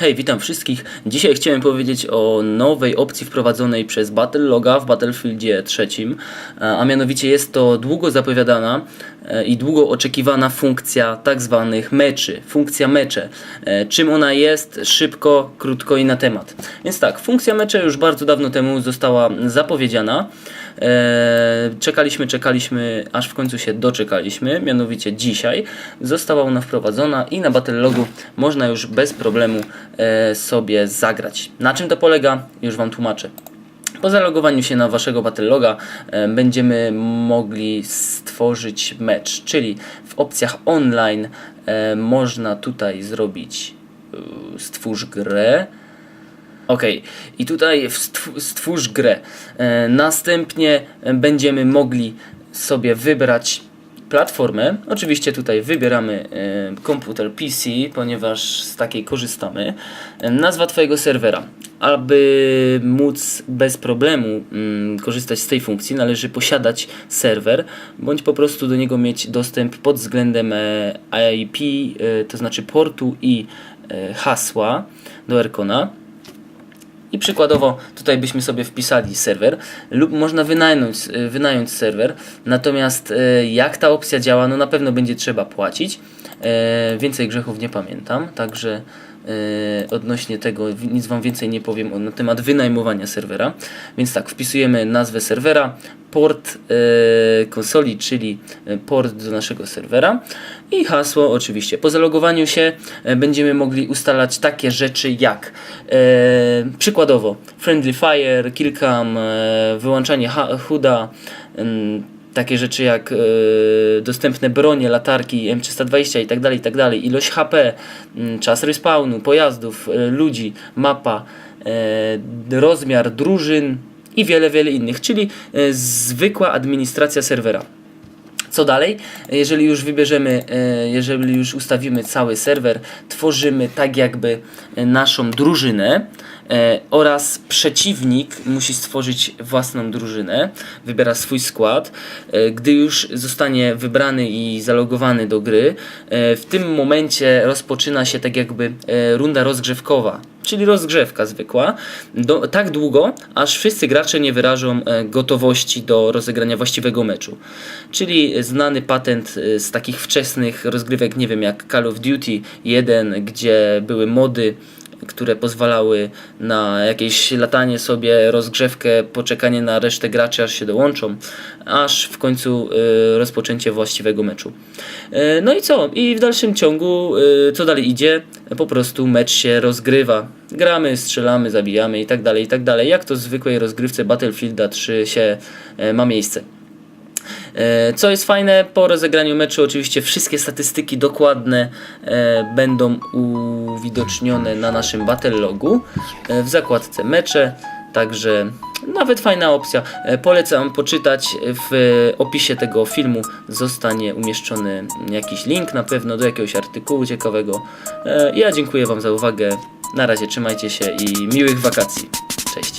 Hej, witam wszystkich. Dzisiaj chciałem powiedzieć o nowej opcji wprowadzonej przez Battleloga w Battlefieldzie trzecim, e, a mianowicie jest to długo zapowiadana i długo oczekiwana funkcja tak zwanych meczy, funkcja mecze. E, Czym ona jest? Szybko, krótko i na temat. Więc tak, funkcja mecze już bardzo dawno temu została zapowiedziana. E, Czekaliśmy, czekaliśmy, aż w końcu się doczekaliśmy, mianowicie dzisiaj została ona wprowadzona i na Battlelogu można już bez problemu e, sobie zagrać. Na czym to polega? Już Wam tłumaczę. Po zalogowaniu się na waszego Battleloga e, będziemy mogli stworzyć mecz, czyli w opcjach online e, można tutaj zrobić e, stwórz grę, Ok, i tutaj stw- stwórz grę. Następnie będziemy mogli sobie wybrać platformę. Oczywiście tutaj wybieramy e, komputer PC, ponieważ z takiej korzystamy. Nazwa Twojego serwera. Aby móc bez problemu mm, korzystać z tej funkcji, należy posiadać serwer, bądź po prostu do niego mieć dostęp pod względem e, IP, e, to znaczy portu i hasła do Erkona. I przykładowo tutaj byśmy sobie wpisali serwer lub można wynająć, y, wynająć serwer. Natomiast y, jak ta opcja działa, no na pewno będzie trzeba płacić. E, Więcej grzechów nie pamiętam, także e, odnośnie tego nic Wam więcej nie powiem na temat wynajmowania serwera. Więc tak, wpisujemy nazwę serwera, port e, konsoli, czyli e, port do naszego serwera i hasło oczywiście. Po zalogowaniu się będziemy mogli ustalać takie rzeczy jak przykładowo Friendly Fire, Killcam, wyłączanie HUDa, takie rzeczy jak e, dostępne bronie, latarki M320 i tak dalej, i tak dalej, ilość HP, m, czas respawnu, pojazdów, e, ludzi, mapa, e, rozmiar drużyn i wiele, wiele innych, czyli e, zwykła administracja serwera. Co dalej? Jeżeli już wybierzemy, e, jeżeli już ustawimy cały serwer, tworzymy tak jakby e, naszą drużynę e, oraz przeciwnik musi stworzyć własną drużynę, wybiera swój skład. Gdy już zostanie wybrany i zalogowany do gry, w tym momencie rozpoczyna się tak jakby runda rozgrzewkowa, czyli rozgrzewka zwykła, do, tak długo, aż wszyscy gracze nie wyrażą e, gotowości do rozegrania właściwego meczu. Czyli znany patent e, z takich wczesnych rozgrywek, nie wiem, jak Call of Duty 1, gdzie były mody, które pozwalały na jakieś latanie sobie, rozgrzewkę, poczekanie na resztę graczy, aż się dołączą, aż w końcu e, rozpoczęcie właściwego meczu. E, no i co? I w dalszym ciągu, e, co dalej idzie? Po prostu mecz się rozgrywa. Gramy, strzelamy, zabijamy i tak dalej, i tak dalej. Jak to w zwykłej rozgrywce Battlefielda 3 się ma miejsce. E, Co jest fajne, po rozegraniu meczu oczywiście wszystkie statystyki dokładne e, będą uwidocznione na naszym Battlelogu e, w zakładce mecze, także nawet fajna opcja. Polecam poczytać w opisie tego filmu zostanie umieszczony jakiś link na pewno do jakiegoś artykułu ciekawego. Ja dziękuję Wam za uwagę. Na razie trzymajcie się i miłych wakacji. Cześć.